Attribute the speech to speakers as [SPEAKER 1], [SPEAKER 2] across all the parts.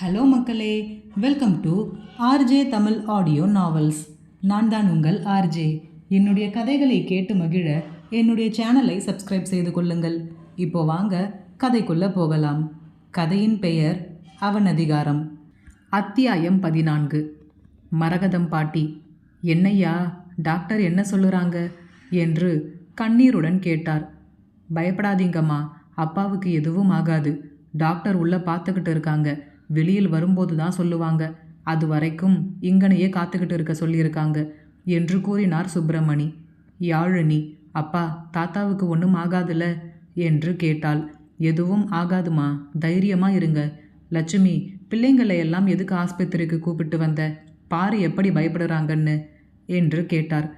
[SPEAKER 1] Hello மக்களே. Welcome to RJ Tamil audio novels நான் தான் உங்கள் ஆர்ஜே என்னுடைய கதைகளை கேட்டு மகிழ என்னுடைய சேனலை சப்ஸ்கிரைப் செய்து கொள்ளுங்கள். இப்போ வாங்க கதைக்குள்ளே போகலாம். கதையின் பெயர் அவன் அதிகாரம் அத்தியாயம் பதினான்கு. மரகதம் பாட்டி என்னையா டாக்டர் என்ன சொல்லுறாங்க? என்று கண்ணீருடன் கேட்டார். பயப்படாதீங்கம்மா அப்பாவுக்கு எதுவும் ஆகாது. டாக்டர் உள்ளே பார்த்துக்கிட்டு இருக்காங்க. வெளியில் வரும்போது தான் சொல்லுவாங்க. அது வரைக்கும் இங்கனையே காத்துக்கிட்டு இருக்க சொல்லியிருக்காங்க என்று கூறினார் சுப்பிரமணி. யாழினி அப்பா தாத்தாவுக்கு ஒன்றும் ஆகாதுல்ல என்று கேட்டாள். எதுவும் ஆகாதுமா தைரியமா இருங்க. லட்சுமி பிள்ளைங்களை எல்லாம் எதுக்கு ஆஸ்பத்திரிக்கு கூப்பிட்டு வந்த? பாரு எப்படி பயப்படுறாங்கன்னு என்று கேட்டார்.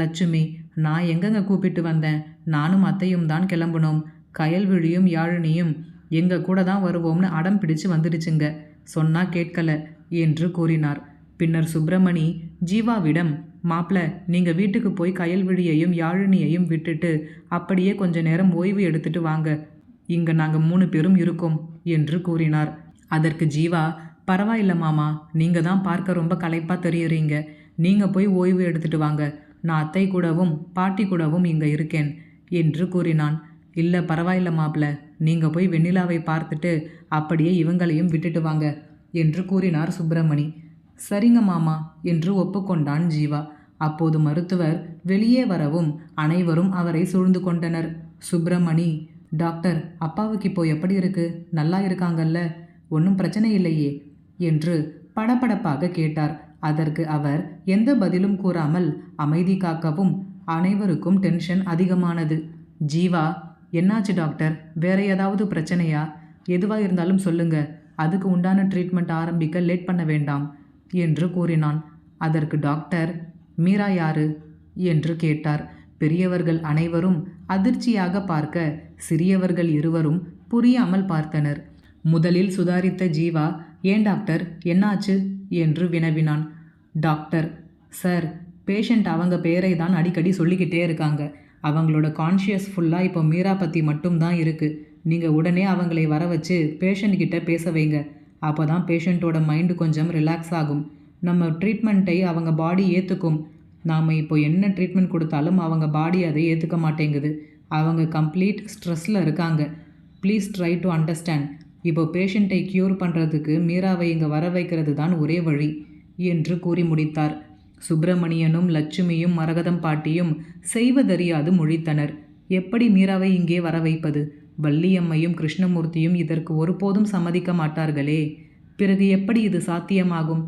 [SPEAKER 1] லட்சுமி நான் எங்கங்க கூப்பிட்டு வந்தேன்? நானும் அத்தையும் தான் கிளம்புனோம். கயல்விழியும் யாழினியும் எங்க கூட தான் வருவோம்னு அடம் பிடிச்சு வந்துடுச்சுங்க. சொன்னா கேட்கல என்று கூறினார். பின்னர் சுப்பிரமணி ஜீவாவிடம் மாப்ள நீங்க வீட்டுக்கு போய் கயல்விழியையும் யாழினியையும் விட்டுட்டு அப்படியே கொஞ்ச நேரம் ஓய்வு எடுத்துட்டு வாங்க. இங்க நாங்க மூணு பேரும் இருக்கோம் என்று கூறினார். அதற்கு ஜீவா பரவாயில்ல மாமா நீங்க தான் பார்க்க ரொம்ப களைப்பா தெரியுறீங்க. நீங்க போய் ஓய்வு எடுத்துட்டு வாங்க. நான் அத்தை கூடவும் பாட்டி கூடவும் இங்க இருக்கேன் என்று கூறினான். இல்ல பரவாயில்ல மாப்ள நீங்கள் போய் வெண்ணிலாவை பார்த்துட்டு அப்படியே இவங்களையும் விட்டுட்டு வாங்க என்று கூறினார் சுப்பிரமணி. சரிங்க மாமா என்று ஒப்புக்கொண்டான் ஜீவா. அப்போது மருத்துவர் வெளியே வரவும் அனைவரும் அவரை சூழ்ந்து கொண்டனர். சுப்பிரமணி டாக்டர் அப்பாவுக்கு இப்போ எப்படி இருக்கு? நல்லா இருக்காங்கல்ல? ஒன்றும் பிரச்சனை இல்லையே? என்று படபடப்பாக கேட்டார். அதற்கு அவர் எந்த பதிலும் கூறாமல் அமைதி காக்கவும் அனைவருக்கும் டென்ஷன் அதிகமானது. ஜீவா என்னாச்சு டாக்டர்? வேற ஏதாவது பிரச்சனையா? எதுவாக இருந்தாலும் சொல்லுங்க. அதுக்கு உண்டான ட்ரீட்மெண்ட் ஆரம்பிக்க லேட் பண்ண வேண்டாம் என்று கூறினான். அதற்கு டாக்டர் மீரா யாரு? என்று கேட்டார். பெரியவர்கள் அனைவரும் அதிர்ச்சியாக பார்க்க சிறியவர்கள் இருவரும் புரியாமல் பார்த்தனர். முதலில் சுதாரித்த ஜீவா ஏன் டாக்டர்? என்னாச்சு? என்று வினவினான். டாக்டர் சார் பேஷண்ட் அவங்க பேரை தான் அடிக்கடி சொல்லிக்கிட்டே இருக்காங்க. அவங்களோட கான்ஷியஸ் ஃபுல்லாக இப்போ மீரா பற்றி மட்டும்தான் இருக்குது நீங்கள் உடனே அவங்களை வர வச்சு பேஷண்ட்கிட்ட பேச வைங்க. அப்போ தான் பேஷண்ட்டோட மைண்டு கொஞ்சம் ரிலாக்ஸ் ஆகும். நம்ம ட்ரீட்மெண்ட்டை அவங்க பாடி ஏற்றுக்கும் நாம் இப்போ என்ன ட்ரீட்மெண்ட் கொடுத்தாலும் அவங்க பாடி அதை ஏற்றுக்க மாட்டேங்குது. அவங்க கம்ப்ளீட் ஸ்ட்ரெஸ்ஸில் இருக்காங்க. ப்ளீஸ் ட்ரை டு அண்டர்ஸ்டாண்ட் இப்போ பேஷண்ட்டை க்யூர் பண்ணுறதுக்கு மீராவை இங்கே வர வைக்கிறது தான் ஒரே வழி என்று கூறி முடித்தார். சுப்பிரமணியனும் லட்சுமியும் மரகதம் பாட்டியும் செய்வதறியாது முழித்தனர். எப்படி மீராவை இங்கே வர வைப்பது வள்ளியம்மையும் கிருஷ்ணமூர்த்தியும் இதற்கு ஒருபோதும் சம்மதிக்க மாட்டார்களே. பிறகு எப்படி இது சாத்தியமாகும்?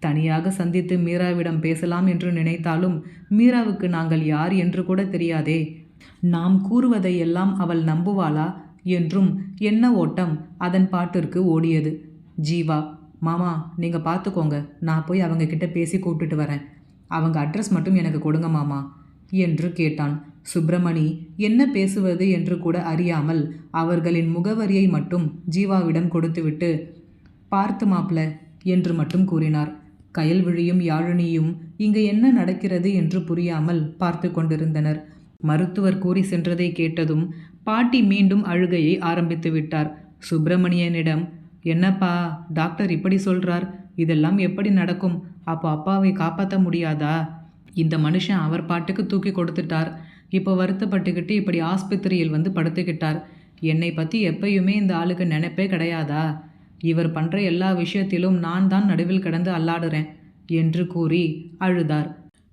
[SPEAKER 1] தனியாக சந்தித்து மீராவிடம் பேசலாம் என்று நினைத்தாலும் மீராவுக்கு நாங்கள் யார் என்று கூட தெரியாதே. நாம் கூறுவதை எல்லாம் அவள் நம்புவாளா? என்றும் என்ன ஓட்டம் அதன் பாட்டிற்கு ஓடியது. ஜீவா மாமா நீங்கள் பார்த்துக்கோங்க. நான் போய் அவங்க கிட்ட பேசி கூப்பிட்டுட்டு வரேன். அவங்க அட்ரஸ் மட்டும் எனக்கு கொடுங்க மாமா என்று கேட்டான். சுப்பிரமணி என்ன பேசுவது என்று கூட அறியாமல் அவர்களின் முகவரியை மட்டும் ஜீவாவிடம் கொடுத்துவிட்டு பார்த்து மாப்ள என்று மட்டும் கூறினார். கயல்விழியும் யாழினியும் இங்கு என்ன நடக்கிறது? என்று புரியாமல் பார்த்து கொண்டிருந்தனர். மருத்துவர் கூறி சென்றதை கேட்டதும் பாட்டி மீண்டும் அழுகையை ஆரம்பித்து விட்டார். சுப்பிரமணியனிடம் என்னப்பா டாக்டர் இப்படி சொல்றார்? இதெல்லாம் எப்படி நடக்கும்? அப்போ அப்பாவை காப்பாற்ற முடியாதா? இந்த மனுஷன் அவர் பாட்டுக்கு தூக்கி கொடுத்துட்டார். இப்போ வருத்தப்பட்டுக்கிட்டு இப்படி ஆஸ்பத்திரியில் வந்து படுத்துக்கிட்டார். என்னை பற்றி எப்பயுமே இந்த ஆளுக்கு நினைப்பே கிடையாதா? இவர் பண்ணுற எல்லா விஷயத்திலும் நான் தான் நடுவில் கிடந்து அல்லாடுறேன் என்று கூறி அழுதார்.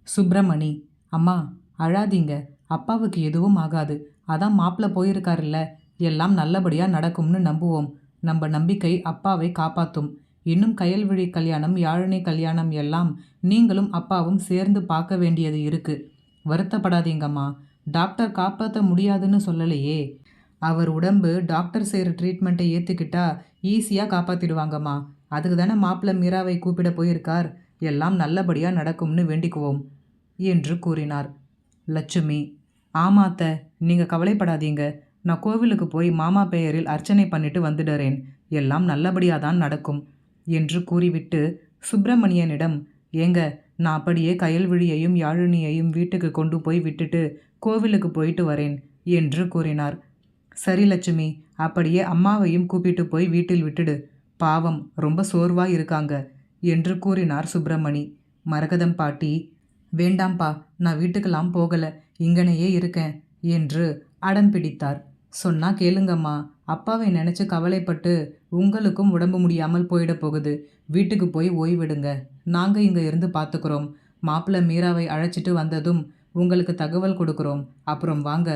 [SPEAKER 1] சுப்பிரமணி அம்மா அழாதீங்க. அப்பாவுக்கு எதுவும் ஆகாது. அதான் மாப்பிள்ள போயிருக்காருல்ல. எல்லாம் நல்லபடியாக நடக்கும்னு நம்புவோம். நம்ம நம்பிக்கை அப்பாவை காப்பாற்றும் இன்னும் கயல்விழி கல்யாணம் யாழினி கல்யாணம் எல்லாம் நீங்களும் அப்பாவும் சேர்ந்து பார்க்க வேண்டியது இருக்கு. வருத்தப்படாதீங்கம்மா. டாக்டர் காப்பாற்ற முடியாதுன்னு சொல்லலையே. அவர் உடம்பு டாக்டர் செய்கிற ட்ரீட்மெண்ட்டை ஏற்றுக்கிட்டா ஈஸியாக காப்பாற்றிடுவாங்கம்மா அதுக்கு தானே மாப்பிள்ளை மீராவை கூப்பிட போயிருக்கார். எல்லாம் நல்லபடியாக நடக்கும்னு வேண்டிக்குவோம் என்று கூறினார். லட்சுமி ஆமாத்த நீங்கள் கவலைப்படாதீங்க. நான் கோவிலுக்கு போய் மாமா பெயரில் அர்ச்சனை பண்ணிட்டு வந்துடுறேன். எல்லாம் நல்லபடியாக தான் நடக்கும். என்று கூறிவிட்டு சுப்பிரமணியனிடம் ஏங்க நான் அப்படியே கயல்விழியையும் யாழினியையும் வீட்டுக்கு கொண்டு போய் விட்டுட்டு கோவிலுக்கு போயிட்டு வரேன் என்று கூறினார். சரி லட்சுமி அப்படியே அம்மாவையும் கூப்பிட்டு போய் வீட்டில் விட்டுடு. பாவம் ரொம்ப சோர்வாக இருக்காங்க என்று கூறினார் சுப்பிரமணி. மரகதம் பாட்டி வேண்டாம்பா நான் வீட்டுக்கெல்லாம் போகல இங்கனையே இருக்கேன் என்று அடம் பிடித்தார். சொன்னா கேளுங்கம்மா. அப்பாவை நினைச்சு கவலைப்பட்டு உங்களுக்கும் உடம்பு முடியாமல் போயிட போகுது. வீட்டுக்கு போய் ஓய்விடுங்க. நாங்க இங்க இருந்து பார்த்துக்குறோம் மாப்பிள்ளை மீராவை அழைச்சிட்டு வந்ததும் உங்களுக்கு தகவல் கொடுக்குறோம். அப்புறம் வாங்க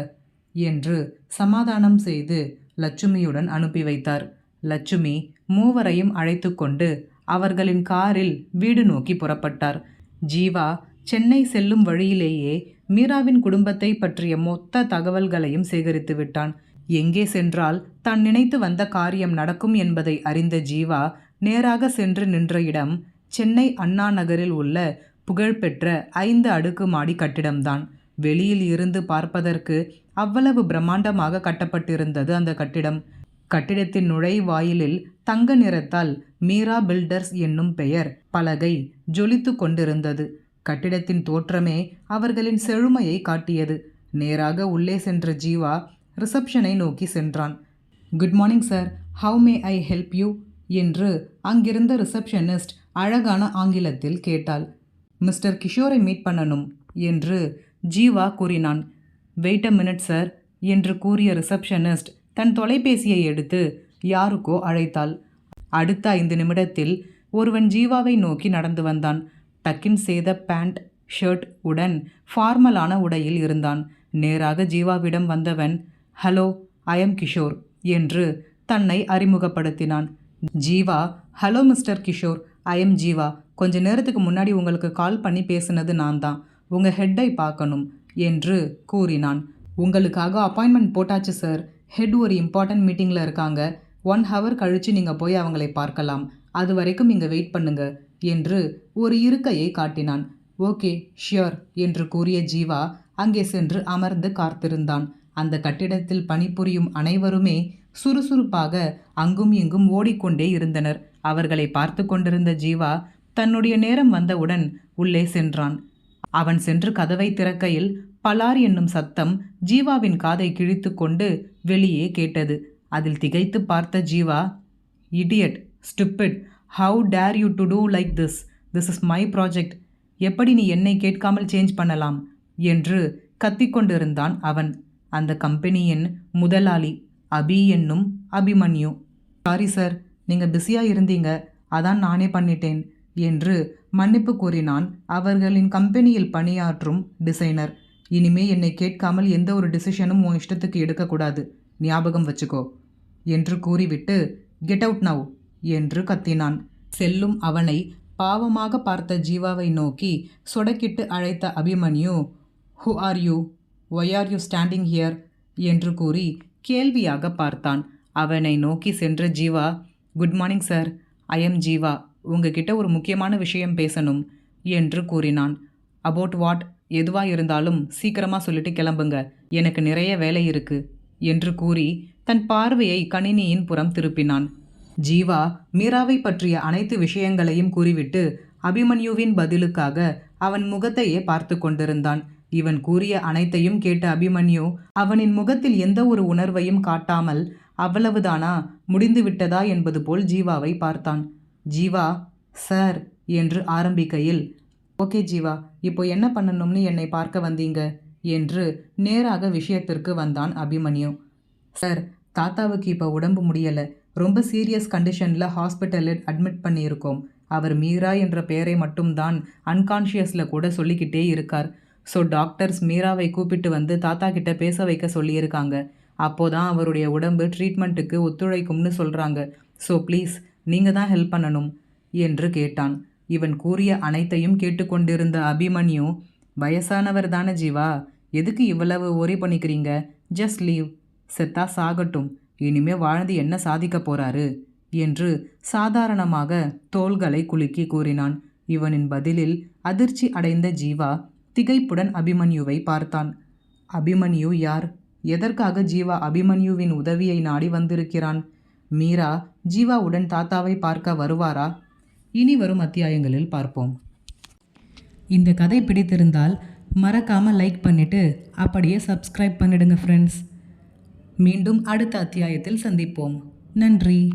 [SPEAKER 1] என்று சமாதானம் செய்து லட்சுமியுடன் அனுப்பி வைத்தார். லட்சுமி மூவரையும் அழைத்து கொண்டு அவர்களின் காரில் வீடு நோக்கி புறப்பட்டார். ஜீவா சென்னை செல்லும் வழியிலேயே மீராவின் குடும்பத்தை பற்றிய மொத்த தகவல்களையும் சேகரித்து விட்டான். எங்கே சென்றால் தான் நினைத்து வந்த காரியம் நடக்கும் என்பதை அறிந்த ஜீவா நேராக சென்று நின்ற இடம் சென்னை அண்ணா நகரில் உள்ள புகழ்பெற்ற ஐந்து அடுக்கு மாடி கட்டிடம்தான். வெளியில் இருந்து பார்ப்பதற்கு அவ்வளவு பிரம்மாண்டமாக கட்டப்பட்டிருந்தது அந்த கட்டிடம். கட்டிடத்தின் நுழைவாயிலில் தங்க நிறத்தால் மீரா பில்டர்ஸ் என்னும் பெயர் பலகை ஜொலித்து கொண்டிருந்தது. கட்டிடத்தின் தோற்றமே அவர்களின் செழுமையை காட்டியது. நேராக உள்ளே சென்ற ஜீவா ரிசப்ஷனை நோக்கி சென்றான். Good morning sir. How may I help you? என்று அங்கிருந்த ரிசப்ஷனிஸ்ட் அழகான ஆங்கிலத்தில் கேட்டாள். மிஸ்டர் கிஷோரை மீட் பண்ணணும் என்று ஜீவா கூறினான். வெயிட் அ மினிட் சார் என்று கூறிய ரிசப்ஷனிஸ்ட் தன் தொலைபேசியை எடுத்து யாருக்கோ அழைத்தாள். அடுத்த ஐந்து நிமிடத்தில் ஒருவன் ஜீவாவை நோக்கி நடந்து வந்தான். டக்கின் செய்த பேண்ட் ஷர்ட் உடன் ஃபார்மலான உடையில் இருந்தான். நேராக ஜீவாவிடம் வந்தவன் ஹலோ ஐஎம் கிஷோர் என்று தன்னை அறிமுகப்படுத்தினான். Jeeva hello mister Kishore I'm Jeeva. கொஞ்ச நேரத்துக்கு முன்னாடி உங்களுக்கு கால் பண்ணி பேசுனது நான் தான். உங்கள் ஹெட்டை பார்க்கணும் என்று கூறினான். உங்களுக்காக அப்பாயின்மெண்ட் போட்டாச்சு சார். ஹெட் ஒரு இம்பார்ட்டன்ட் மீட்டிங்கில் இருக்காங்க. ஒன் ஹவர் கழித்து நீங்கள் போய் அவங்களை பார்க்கலாம். அது வரைக்கும் இங்கே வெயிட் பண்ணுங்க என்று ஒரு இருக்கையை காட்டினான். ஓகே ஷியோர் என்று கூறிய ஜீவா அங்கே சென்று அமர்ந்து காத்திருந்தான். அந்த கட்டிடத்தில் பணிபுரியும் அனைவருமே சுறுசுறுப்பாக அங்கும் இங்கும் ஓடிக்கொண்டே இருந்தனர். அவர்களை பார்த்து கொண்டிருந்த ஜீவா தன்னுடைய நேரம் வந்தவுடன் உள்ளே சென்றான். அவன் சென்று கதவை திறக்கையில் பலார் என்னும் சத்தம் ஜீவாவின் காதை கிழித்து கொண்டு வெளியே கேட்டது. அதில் திகைத்து பார்த்த Jeeva idiot stupid how dare you to do like this this is my project எப்படி நீ என்னை கேட்காமல் சேஞ்ச் பண்ணலாம்? என்று கத்திக்கொண்டிருந்தான் அவன். அந்த கம்பெனியின் முதலாளி அபி என்னும் அபிமன்யு. சாரி சார் நீங்கள் பிஸியாக இருந்தீங்க. அதான் நானே பண்ணிட்டேன் என்று மன்னிப்பு கூறினான் அவர்களின் கம்பெனியில் பணியாற்றும் டிசைனர். இனிமே என்னை கேட்காமல் எந்த ஒரு டிசிஷனும் உன் இஷ்டத்துக்கு எடுக்கக்கூடாது. ஞாபகம் வச்சுக்கோ என்று கூறிவிட்டு கெட் அவுட் நவ் என்று கத்தினான். செல்லும் அவனை பாவமாக பார்த்த ஜீவாவை நோக்கி சொடக்கிட்டு அழைத்த Abhimanyu who are you why are you standing here என்று கூறி கேள்வியாக பார்த்தான். அவனை நோக்கி சென்ற Jeeva good morning sir I am Jeeva. உங்ககிட்ட ஒரு முக்கியமான விஷயம் பேசணும் என்று கூறினான். அபவுட் வாட் எதுவாக இருந்தாலும் சீக்கிரமாக சொல்லிட்டு கிளம்புங்க. எனக்கு நிறைய வேலை இருக்கு என்று கூறி தன் பார்வையை கணினியின் புறம் திருப்பினான். ஜீவா மீராவை பற்றிய அனைத்து விஷயங்களையும் கூறிவிட்டு அபிமன்யுவின் பதிலுக்காக அவன் முகத்தையே பார்த்து கொண்டிருந்தான். இவன் கூறிய அனைத்தையும் கேட்ட அபிமன்யு அவனின் முகத்தில் எந்த ஒரு உணர்வையும் காட்டாமல் அவ்வளவுதானா? முடிந்து விட்டதா? என்பது போல் ஜீவாவை பார்த்தான். ஜீவா சார் என்று ஆரம்பிக்கையில் ஓகே ஜீவா இப்போ என்ன பண்ணணும்னு என்னை பார்க்க வந்தீங்க? என்று நேராக விஷயத்திற்கு வந்தான் அபிமன்யு. சார் தாத்தாவுக்கு இப்போ உடம்பு முடியலை. ரொம்ப சீரியஸ் கண்டிஷனில் ஹாஸ்பிட்டலில் அட்மிட் பண்ணியிருக்கோம். அவர் மீரா என்ற பெயரை மட்டும்தான் அன்கான்ஷியஸில் கூட சொல்லிக்கிட்டே இருக்கார். ஸோ டாக்டர்ஸ் மீராவை கூப்பிட்டு வந்து தாத்தா கிட்ட பேச வைக்க சொல்லியிருக்காங்க. அப்போதான் அவருடைய உடம்பு ட்ரீட்மெண்ட்டுக்கு ஒத்துழைக்கும்னு சொல்கிறாங்க ஸோ ப்ளீஸ் நீங்கள் தான் ஹெல்ப் பண்ணணும் என்று கேட்டான். இவன் கூறிய அனைத்தையும் கேட்டுக்கொண்டிருந்த அபிமன்யு வயசானவர் தானே ஜீவா? எதுக்கு இவ்வளவு ஒரே பண்ணிக்கிறீங்க? ஜஸ்ட் லீவ் செத்தா சாகட்டும். இனிமே வாழ்ந்து என்ன சாதிக்க போறாரு? என்று சாதாரணமாக தோள்களை குலுக்கி கூறினான். இவனின் பதிலில் அதிர்ச்சி அடைந்த ஜீவா திகைப்புடன் அபிமன்யுவை பார்த்தான். அபிமன்யு யார்? எதற்காக ஜீவா அபிமன்யுவின் உதவியை நாடி வந்திருக்கிறான்? மீரா ஜீவாவுடன் தாத்தாவை பார்க்க வருவாரா? இனி வரும் அத்தியாயங்களில் பார்ப்போம். இந்த கதை பிடித்திருந்தால் மறக்காமல் லைக் பண்ணிவிட்டு அப்படியே சப்ஸ்கிரைப் பண்ணிடுங்க ஃப்ரெண்ட்ஸ் மீண்டும் அடுத்த அத்தியாயத்தில் சந்திப்போம். நன்றி.